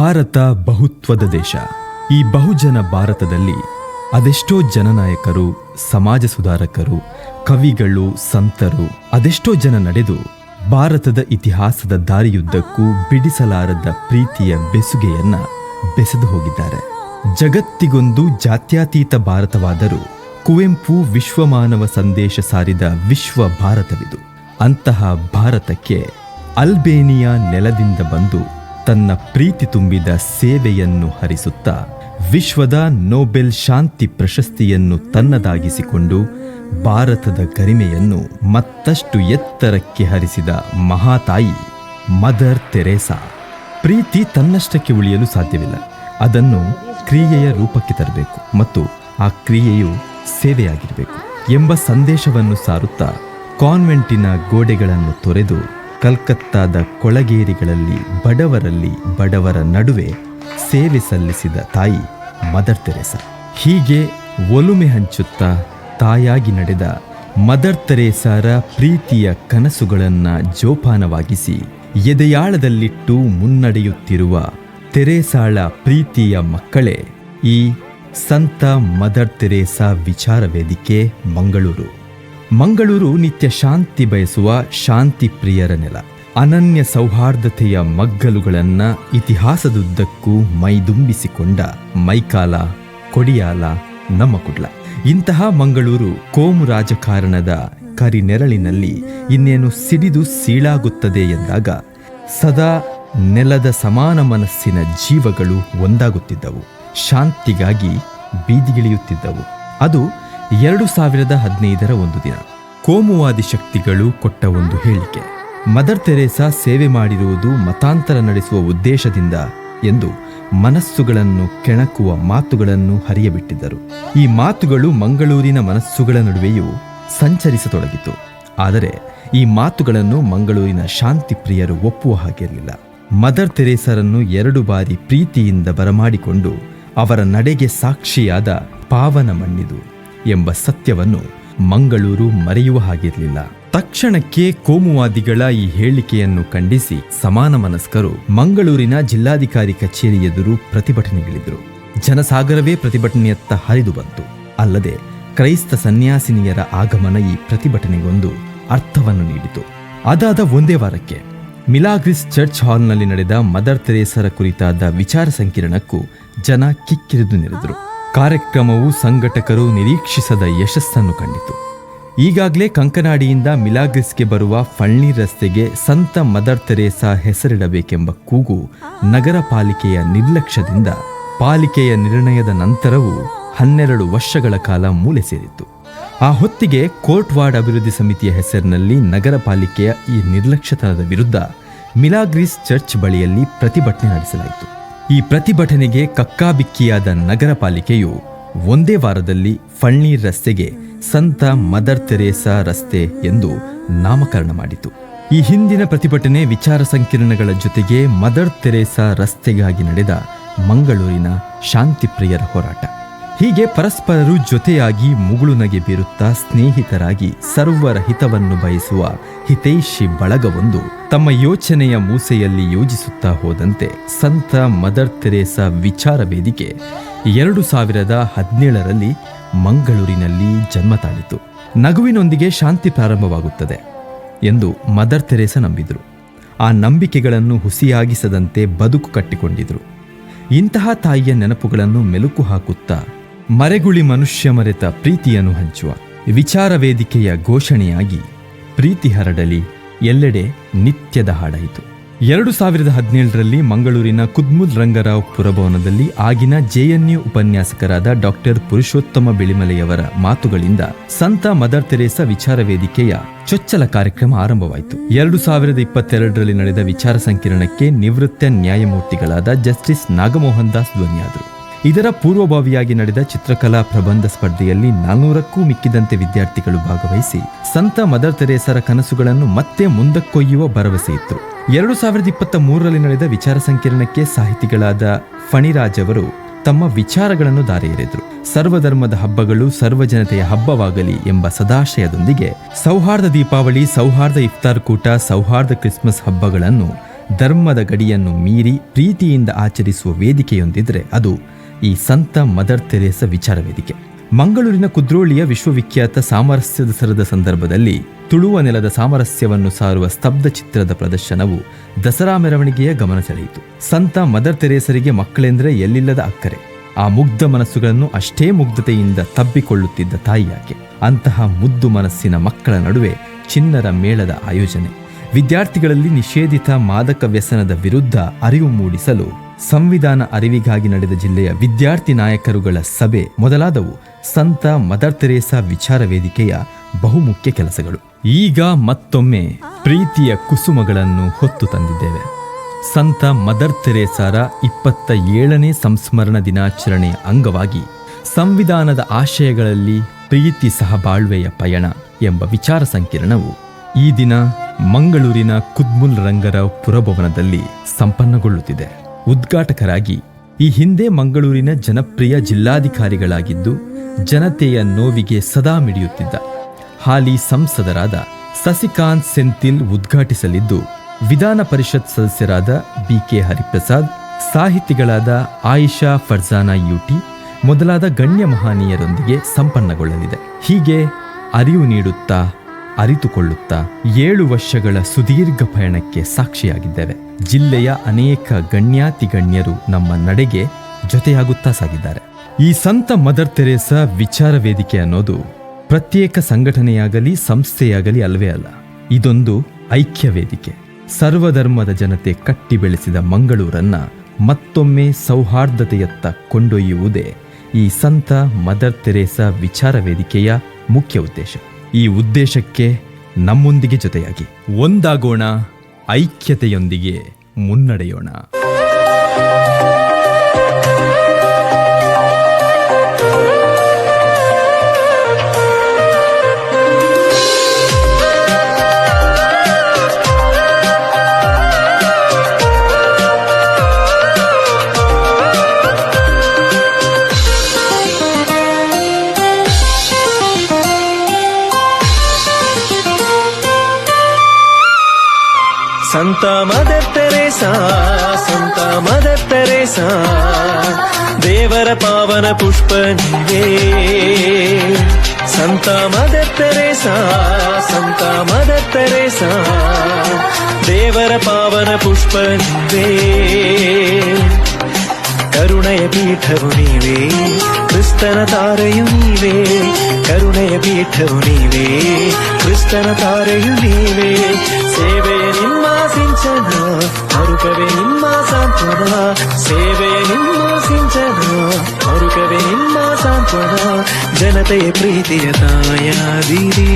ಭಾರತ ಬಹುತ್ವದ ದೇಶ. ಈ ಬಹುಜನ ಭಾರತದಲ್ಲಿ ಅದೆಷ್ಟೋ ಜನನಾಯಕರು, ಸಮಾಜ ಸುಧಾರಕರು, ಕವಿಗಳು, ಸಂತರು, ಅದೆಷ್ಟೋ ಜನ ನಡೆದು ಭಾರತದ ಇತಿಹಾಸದ ದಾರಿಯುದ್ದಕ್ಕೂ ಬಿಡಿಸಲಾರದ ಪ್ರೀತಿಯ ಬೆಸುಗೆಯನ್ನ ಬೆಸೆದು ಹೋಗಿದ್ದಾರೆ. ಜಗತ್ತಿಗೊಂದು ಜಾತ್ಯಾತೀತ ಭಾರತವಾದರೂ ಕುವೆಂಪು ವಿಶ್ವಮಾನವ ಸಂದೇಶ ಸಾರಿದ ವಿಶ್ವ ಭಾರತವಿದು. ಅಂತಹ ಭಾರತಕ್ಕೆ ಅಲ್ಬೇನಿಯಾ ನೆಲದಿಂದ ಬಂದು ತನ್ನ ಪ್ರೀತಿ ತುಂಬಿದ ಸೇವೆಯನ್ನು ಹರಿಸುತ್ತಾ ವಿಶ್ವದ ನೊಬೆಲ್ ಶಾಂತಿ ಪ್ರಶಸ್ತಿಯನ್ನು ತನ್ನದಾಗಿಸಿಕೊಂಡು ಭಾರತದ ಗರಿಮೆಯನ್ನು ಮತ್ತಷ್ಟು ಎತ್ತರಕ್ಕೆ ಹರಿಸಿದ ಮಹಾತಾಯಿ ಮದರ್ ತೆರೇಸಾ. ಪ್ರೀತಿ ತನ್ನಷ್ಟಕ್ಕೆ ಉಳಿಯಲು ಸಾಧ್ಯವಿಲ್ಲ. ಅದನ್ನು ಕ್ರಿಯೆಯ ರೂಪಕ್ಕೆ ತರಬೇಕು ಮತ್ತು ಆ ಕ್ರಿಯೆಯು ಸೇವೆಯಾಗಿರಬೇಕು ಎಂಬ ಸಂದೇಶವನ್ನು ಸಾರುತ್ತಾ ಕಾನ್ವೆಂಟಿನ ಗೋಡೆಗಳನ್ನು ತೊರೆದು ಕಲ್ಕತ್ತಾದ ಕೊಳಗೇರಿಗಳಲ್ಲಿ ಬಡವರಲ್ಲಿ ಬಡವರ ನಡುವೆ ಸೇವೆ ಸಲ್ಲಿಸಿದ ತಾಯಿ ಮದರ್ ತೆರೇಸಾ. ಹೀಗೆ ಒಲುಮೆ ಹಂಚುತ್ತಾ ತಾಯಾಗಿ ನಡೆದ ಮದರ್ ತೆರೇಸಾರ ಪ್ರೀತಿಯ ಕನಸುಗಳನ್ನು ಜೋಪಾನವಾಗಿಸಿ ಎದೆಯಾಳದಲ್ಲಿಟ್ಟು ಮುನ್ನಡೆಯುತ್ತಿರುವ ತೆರೇಸಾಳ ಪ್ರೀತಿಯ ಮಕ್ಕಳೇ, ಈ ಸಂತ ಮದರ್ ತೆರೇಸಾ ವಿಚಾರ ವೇದಿಕೆ ಮಂಗಳೂರು. ಮಂಗಳೂರು ನಿತ್ಯ ಶಾಂತಿ ಬಯಸುವ ಶಾಂತಿ ಪ್ರಿಯರ ನೆಲ. ಅನನ್ಯ ಸೌಹಾರ್ದತೆಯ ಮಗ್ಗಲುಗಳನ್ನ ಇತಿಹಾಸದುದ್ದಕ್ಕೂ ಮೈದುಂಬಿಸಿಕೊಂಡ ಮೈಕಾಲ, ಕೊಡಿಯಾಲ ನಮ್ಮ ಕುಡ್ಲ ಇಂತಹ ಮಂಗಳೂರು ಕೋಮು ರಾಜಕಾರಣದ ಕರಿನೆರಳಿನಲ್ಲಿ ಇನ್ನೇನು ಸಿಡಿದು ಸೀಳಾಗುತ್ತದೆ ಎಂದಾಗ ಸದಾ ನೆಲದ ಸಮಾನ ಮನಸ್ಸಿನ ಜೀವಗಳು ಒಂದಾಗುತ್ತಿದ್ದವು. ಶಾಂತಿಗಾಗಿ ಬೀದಿಗಿಳಿಯುತ್ತಿದ್ದವು. ಅದು ಎರಡು ಸಾವಿರದ ಹದಿನೈದರ ಒಂದು ದಿನ. ಕೋಮುವಾದಿ ಶಕ್ತಿಗಳು ಕೊಟ್ಟ ಒಂದು ಹೇಳಿಕೆ. ಮದರ್ ತೆರೇಸಾ ಸೇವೆ ಮಾಡಿರುವುದು ಮತಾಂತರ ನಡೆಸುವ ಉದ್ದೇಶದಿಂದ ಎಂದು ಮನಸ್ಸುಗಳನ್ನು ಕೆಣಕುವ ಮಾತುಗಳನ್ನು ಹರಿಯಬಿಟ್ಟಿದ್ದರು. ಈ ಮಾತುಗಳು ಮಂಗಳೂರಿನ ಮನಸ್ಸುಗಳ ನಡುವೆಯೂ ಸಂಚರಿಸತೊಡಗಿತು. ಆದರೆ ಈ ಮಾತುಗಳನ್ನು ಮಂಗಳೂರಿನ ಶಾಂತಿ ಪ್ರಿಯರು ಒಪ್ಪುವ ಹಾಗಿರಲಿಲ್ಲ. ಮದರ್ ತೆರೇಸರನ್ನು ಎರಡು ಬಾರಿ ಪ್ರೀತಿಯಿಂದ ಬರಮಾಡಿಕೊಂಡು ಅವರ ನಡೆಗೆ ಸಾಕ್ಷಿಯಾದ ಪಾವನ ಮಣ್ಣಿದು. ಎಂಬ ಸತ್ಯವನ್ನು ಮಂಗಳೂರು ಮರೆಯುವ ಹಾಗಿರಲಿಲ್ಲ. ತಕ್ಷಣಕ್ಕೆ ಕೋಮುವಾದಿಗಳ ಈ ಹೇಳಿಕೆಯನ್ನು ಖಂಡಿಸಿ ಸಮಾನ ಮನಸ್ಕರು ಮಂಗಳೂರಿನ ಜಿಲ್ಲಾಧಿಕಾರಿ ಕಚೇರಿ ಎದುರು ಪ್ರತಿಭಟನೆಗಳಿದ್ರು. ಜನಸಾಗರವೇ ಪ್ರತಿಭಟನೆಯತ್ತ ಹರಿದು ಬಂತು. ಅಲ್ಲದೆ ಕ್ರೈಸ್ತ ಸನ್ಯಾಸಿನಿಯರ ಆಗಮನ ಈ ಪ್ರತಿಭಟನೆಗೊಂದು ಅರ್ಥವನ್ನು ನೀಡಿತು. ಅದಾದ ಒಂದೇ ವಾರಕ್ಕೆ ಮಿಲಾಗ್ರಿಸ್ ಚರ್ಚ್ ಹಾಲ್ನಲ್ಲಿ ನಡೆದ ಮದರ್ ತೆರೇಸರ ಕುರಿತಾದ ವಿಚಾರ ಸಂಕಿರಣಕ್ಕೂ ಜನ ಕಿಕ್ಕಿರಿದು ನೆರೆದರು. ಕಾರ್ಯಕ್ರಮವು ಸಂಘಟಕರು ನಿರೀಕ್ಷಿಸದ ಯಶಸ್ಸನ್ನು ಕಂಡಿತು. ಈಗಾಗಲೇ ಕಂಕನಾಡಿಯಿಂದ ಮಿಲಾಗ್ರಿಸ್ಗೆ ಬರುವ ಫಳ್ನಿ ರಸ್ತೆಗೆ ಸಂತ ಮದರ್ ತೆರೇಸಾ ಹೆಸರಿಡಬೇಕೆಂಬ ಕೂಗು ನಗರ ಪಾಲಿಕೆಯ ನಿರ್ಲಕ್ಷ್ಯದಿಂದ ಪಾಲಿಕೆಯ ನಿರ್ಣಯದ ನಂತರವೂ ಹನ್ನೆರಡು ವರ್ಷಗಳ ಕಾಲ ಮೂಲೆ ಸೇರಿತ್ತು. ಆ ಹೊತ್ತಿಗೆ ಕೋರ್ಟ್ ವಾರ್ಡ್ ಅಭಿವೃದ್ಧಿ ಸಮಿತಿಯ ಹೆಸರಿನಲ್ಲಿ ನಗರ ಪಾಲಿಕೆಯ ಈ ನಿರ್ಲಕ್ಷ್ಯತನದ ವಿರುದ್ಧ ಮಿಲಾಗ್ರೀಸ್ ಚರ್ಚ್ ಬಳಿಯಲ್ಲಿ ಪ್ರತಿಭಟನೆ ನಡೆಸಲಾಯಿತು. ಈ ಪ್ರತಿಭಟನೆಗೆ ಕಕ್ಕಾಬಿಕ್ಕಿಯಾದ ನಗರ ಪಾಲಿಕೆಯು ಒಂದೇ ವಾರದಲ್ಲಿ ಫಳ್ನೀರ್ ರಸ್ತೆಗೆ ಸಂತ ಮದರ್ ತೆರೇಸಾ ರಸ್ತೆ ಎಂದು ನಾಮಕರಣ ಮಾಡಿತು. ಈ ಹಿಂದಿನ ಪ್ರತಿಭಟನೆ ವಿಚಾರ ಸಂಕಿರಣಗಳ ಜೊತೆಗೆ ಮದರ್ ತೆರೇಸಾ ರಸ್ತೆಗಾಗಿ ನಡೆದ ಮಂಗಳೂರಿನ ಶಾಂತಿಪ್ರಿಯರ ಹೋರಾಟ. ಹೀಗೆ ಪರಸ್ಪರರು ಜೊತೆಯಾಗಿ ಮುಗುಳು ನಗೆ ಬೀರುತ್ತಾ ಸ್ನೇಹಿತರಾಗಿ ಸರ್ವರ ಹಿತವನ್ನು ಬಯಸುವ ಹಿತೈಷಿ ಬಳಗವೊಂದು ತಮ್ಮ ಯೋಚನೆಯ ಮೂಸೆಯಲ್ಲಿ ಯೋಜಿಸುತ್ತಾ ಹೋದಂತೆ ಸಂತ ಮದರ್ ತೆರೇಸ ವಿಚಾರ ವೇದಿಕೆ ಎರಡು ಸಾವಿರದ ಹದಿನೇಳರಲ್ಲಿ ಮಂಗಳೂರಿನಲ್ಲಿ ಜನ್ಮ ತಾಳಿತು. ನಗುವಿನೊಂದಿಗೆ ಶಾಂತಿ ಪ್ರಾರಂಭವಾಗುತ್ತದೆ ಎಂದು ಮದರ್ ತೆರೇಸ ನಂಬಿದರು. ಆ ನಂಬಿಕೆಗಳನ್ನು ಹುಸಿಯಾಗಿಸದಂತೆ ಬದುಕು ಕಟ್ಟಿಕೊಂಡಿದ್ರು. ಇಂತಹ ತಾಯಿಯ ನೆನಪುಗಳನ್ನು ಮೆಲುಕು ಹಾಕುತ್ತಾ ಮರೆಗುಳಿ ಮನುಷ್ಯ ಮರೆತ ಪ್ರೀತಿಯನ್ನು ಹಂಚುವ ವಿಚಾರ ವೇದಿಕೆಯ ಘೋಷಣೆಯಾಗಿ ಪ್ರೀತಿ ಹರಡಲಿ, ಎಲ್ಲೆಡೆ ನಿತ್ಯದ ಹಾಡಾಯಿತು. ಎರಡು ಸಾವಿರದ ಹದಿನೇಳರಲ್ಲಿ ಮಂಗಳೂರಿನ ಕುದ್ಮುಲ್ ರಂಗರಾವ್ ಪುರಭವನದಲ್ಲಿ ಆಗಿನ ಜೆಎನ್ಯು ಉಪನ್ಯಾಸಕರಾದ ಡಾಕ್ಟರ್ ಪುರುಷೋತ್ತಮ ಬಿಳಿಮಲೆಯವರ ಮಾತುಗಳಿಂದ ಸಂತ ಮದರ್ ತೆರೇಸಾ ವಿಚಾರ ವೇದಿಕೆಯ ಚೊಚ್ಚಲ ಕಾರ್ಯಕ್ರಮ ಆರಂಭವಾಯಿತು. ಎರಡು ಸಾವಿರದ ಇಪ್ಪತ್ತೆರಡರಲ್ಲಿ ನಡೆದ ವಿಚಾರ ಸಂಕಿರಣಕ್ಕೆ ನಿವೃತ್ತ ನ್ಯಾಯಮೂರ್ತಿಗಳಾದ ಜಸ್ಟಿಸ್ ನಾಗಮೋಹನ್ ದಾಸ್ ಧ್ವನಿಯಾದರು. ಇದರ ಪೂರ್ವಭಾವಿಯಾಗಿ ನಡೆದ ಚಿತ್ರಕಲಾ ಪ್ರಬಂಧ ಸ್ಪರ್ಧೆಯಲ್ಲಿ ನಾಲ್ನೂರಕ್ಕೂ ಮಿಕ್ಕಿದಂತೆ ವಿದ್ಯಾರ್ಥಿಗಳು ಭಾಗವಹಿಸಿ ಸಂತ ಮದರ್ ತೆರೇಸರ ಕನಸುಗಳನ್ನು ಮತ್ತೆ ಮುಂದಕ್ಕೊಯ್ಯುವ ಭರವಸೆ ಇತ್ತು. ಎರಡು ಸಾವಿರದ ಇಪ್ಪತ್ತ ಮೂರರಲ್ಲಿ ನಡೆದ ವಿಚಾರ ಸಂಕಿರಣಕ್ಕೆ ಸಾಹಿತಿಗಳಾದ ಫಣಿರಾಜ್ ಅವರು ತಮ್ಮ ವಿಚಾರಗಳನ್ನು ದಾರಿ ಸರ್ವಧರ್ಮದ ಹಬ್ಬಗಳು ಸರ್ವಜನತೆಯ ಹಬ್ಬವಾಗಲಿ ಎಂಬ ಸದಾಶಯದೊಂದಿಗೆ ಸೌಹಾರ್ದ ದೀಪಾವಳಿ, ಸೌಹಾರ್ದ ಇಫ್ತಾರ್ ಕೂಟ, ಸೌಹಾರ್ದ ಕ್ರಿಸ್ಮಸ್ ಹಬ್ಬಗಳನ್ನು ಧರ್ಮದ ಗಡಿಯನ್ನು ಮೀರಿ ಪ್ರೀತಿಯಿಂದ ಆಚರಿಸುವ ವೇದಿಕೆಯೊಂದಿದ್ರೆ ಅದು ಈ ಸಂತ ಮದರ್ ತೆರೇಸ ವಿಚಾರ ವೇದಿಕೆ. ಮಂಗಳೂರಿನ ಕುದ್ರೋಳಿಯ ವಿಶ್ವವಿಖ್ಯಾತ ಸಾಮರಸ್ಯದ ಸರದ ಸಂದರ್ಭದಲ್ಲಿ ತುಳುವ ನೆಲದ ಸಾಮರಸ್ಯವನ್ನು ಸಾರುವ ಸ್ತಬ್ಧ ಚಿತ್ರದ ಪ್ರದರ್ಶನವು ದಸರಾ ಮೆರವಣಿಗೆಯ ಗಮನ ಸೆಳೆಯಿತು. ಸಂತ ಮದರ್ ತೆರೇಸರಿಗೆ ಮಕ್ಕಳೆಂದರೆ ಎಲ್ಲಿಲ್ಲದ ಅಕ್ಕರೆ. ಆ ಮುಗ್ಧ ಮನಸ್ಸುಗಳನ್ನು ಅಷ್ಟೇ ಮುಗ್ಧತೆಯಿಂದ ತಬ್ಬಿಕೊಳ್ಳುತ್ತಿದ್ದ ತಾಯಿಯಾಕೆ ಅಂತಹ ಮುದ್ದು ಮನಸ್ಸಿನ ಮಕ್ಕಳ ನಡುವೆ ಚಿನ್ನರ ಮೇಳದ ಆಯೋಜನೆ. ವಿದ್ಯಾರ್ಥಿಗಳಲ್ಲಿ ನಿಷೇಧಿತ ಮಾದಕ ವ್ಯಸನದ ವಿರುದ್ಧ ಅರಿವು ಮೂಡಿಸಲು ಸಂವಿಧಾನ ಅರಿವಿಗಾಗಿ ನಡೆದ ಜಿಲ್ಲೆಯ ವಿದ್ಯಾರ್ಥಿ ನಾಯಕರುಗಳ ಸಭೆ ಮೊದಲಾದವು ಸಂತ ಮದರ್ ತೆರೇಸಾ ವಿಚಾರ ವೇದಿಕೆಯ ಬಹುಮುಖ್ಯ ಕೆಲಸಗಳು. ಈಗ ಮತ್ತೊಮ್ಮೆ ಪ್ರೀತಿಯ ಕುಸುಮಗಳನ್ನು ಹೊತ್ತು ತಂದಿದ್ದೇವೆ. ಸಂತ ಮದರ್ ತೆರೇಸಾರ ಇಪ್ಪತ್ತ ಏಳನೇ ಸಂಸ್ಮರಣ ದಿನಾಚರಣೆಯ ಅಂಗವಾಗಿ ಸಂವಿಧಾನದ ಆಶಯಗಳಲ್ಲಿ ಪ್ರೀತಿ ಸಹಬಾಳ್ವೆಯ ಪಯಣ ಎಂಬ ವಿಚಾರ ಸಂಕಿರಣವು ಈ ದಿನ ಮಂಗಳೂರಿನ ಕುದ್ಮುಲ್ ರಂಗರ ಪುರಭವನದಲ್ಲಿ ಸಂಪನ್ನಗೊಳ್ಳುತ್ತಿದೆ. ಉದ್ಘಾಟಕರಾಗಿ ಈ ಹಿಂದೆ ಮಂಗಳೂರಿನ ಜನಪ್ರಿಯ ಜಿಲ್ಲಾಧಿಕಾರಿಗಳಾಗಿದ್ದು ಜನತೆಯ ನೋವಿಗೆ ಸದಾ ಮಿಡಿಯುತ್ತಿದ್ದ ಹಾಲಿ ಸಂಸದರಾದ ಸಸಿಕಾಂತ್ ಸೆಂಥಿಲ್ ಉದ್ಘಾಟಿಸಲಿದ್ದು ವಿಧಾನ ಪರಿಷತ್ ಸದಸ್ಯರಾದ ಬಿಕೆ ಹರಿಪ್ರಸಾದ್, ಸಾಹಿತಿಗಳಾದ ಆಯಿಷಾ ಫರ್ಜಾನಾ ಯುಟಿ ಮೊದಲಾದ ಗಣ್ಯ ಮಹಾನೀಯರೊಂದಿಗೆ ಸಂಪನ್ನಗೊಳ್ಳಲಿದೆ. ಹೀಗೆ ಅರಿವು ನೀಡುತ್ತಾ, ಅರಿತುಕೊಳ್ಳುತ್ತಾ ಏಳು ವರ್ಷಗಳ ಸುದೀರ್ಘ ಪಯಣಕ್ಕೆ ಸಾಕ್ಷಿಯಾಗಿದ್ದೇವೆ. ಜಿಲ್ಲೆಯ ಅನೇಕ ಗಣ್ಯಾತಿ ಗಣ್ಯರು ನಮ್ಮ ನಡೆಗೆ ಜೊತೆಯಾಗುತ್ತಾ ಸಾಗಿದ್ದಾರೆ. ಈ ಸಂತ ಮದರ್ ತೆರೇಸ ವಿಚಾರ ವೇದಿಕೆ ಅನ್ನೋದು ಪ್ರತ್ಯೇಕ ಸಂಘಟನೆಯಾಗಲಿ, ಸಂಸ್ಥೆಯಾಗಲಿ ಅಲ್ವೇ ಅಲ್ಲ. ಇದೊಂದು ಐಕ್ಯ ವೇದಿಕೆ. ಸರ್ವಧರ್ಮದ ಜನತೆ ಕಟ್ಟಿ ಬೆಳೆಸಿದ ಮಂಗಳೂರನ್ನ ಮತ್ತೊಮ್ಮೆ ಸೌಹಾರ್ದತೆಯತ್ತ ಕೊಂಡೊಯ್ಯುವುದೇ ಈ ಸಂತ ಮದರ್ ತೆರೇಸಾ ವಿಚಾರ ವೇದಿಕೆಯ ಮುಖ್ಯ ಉದ್ದೇಶ. ಈ ಉದ್ದೇಶಕ್ಕೆ ನಮ್ಮೊಂದಿಗೆ ಜೊತೆಯಾಗಿ. ಒಂದಾಗೋಣ. ಐಕ್ಯತೆಯೊಂದಿಗೆ ಮುನ್ನಡೆಯೋಣ. ಸಂತ ಮದರ್ ತೆರೇಸಾ ಸಂತ ಮದರ್ ತೆರೇಸಾ ದೇವರ ಪಾವನ ಪುಷ್ಪ ನೀವೇ ಸಂತ ಮದರ್ ತೆರೇಸಾ ಸಂತ ಮದರ್ ತೆರೇಸಾ ದೇವರ ಪಾವನ ಪುಷ್ಪ ನೀವೇ ಕರುಣೆಯ ಪೀಠವು ನೀವೇ ಕ್ರಿಸ್ತನ ತಾರೆಯು ನೀವೇ ಕರುಣೆಯ ಪೀಠವು ನೀವೇ ಕ್ರಿಸ್ತನ ತಾರೆಯು ನೀವೇ ಸೇವೆಯ ನಿಮ್ಮ ಸಿಂಚನ ಮರುಕವೇ ನಿಮ್ಮ ಸಾಂತ್ವನ ಸೇವೆಯ ನಿಮ್ಮ ಸಿಂಚನ ಮರುಕವೇ ನಿಮ್ಮ ಸಾಂತ್ವನ ಜನತೆಯ ಪ್ರೀತಿಯ ತಾಯಾದಿರಿ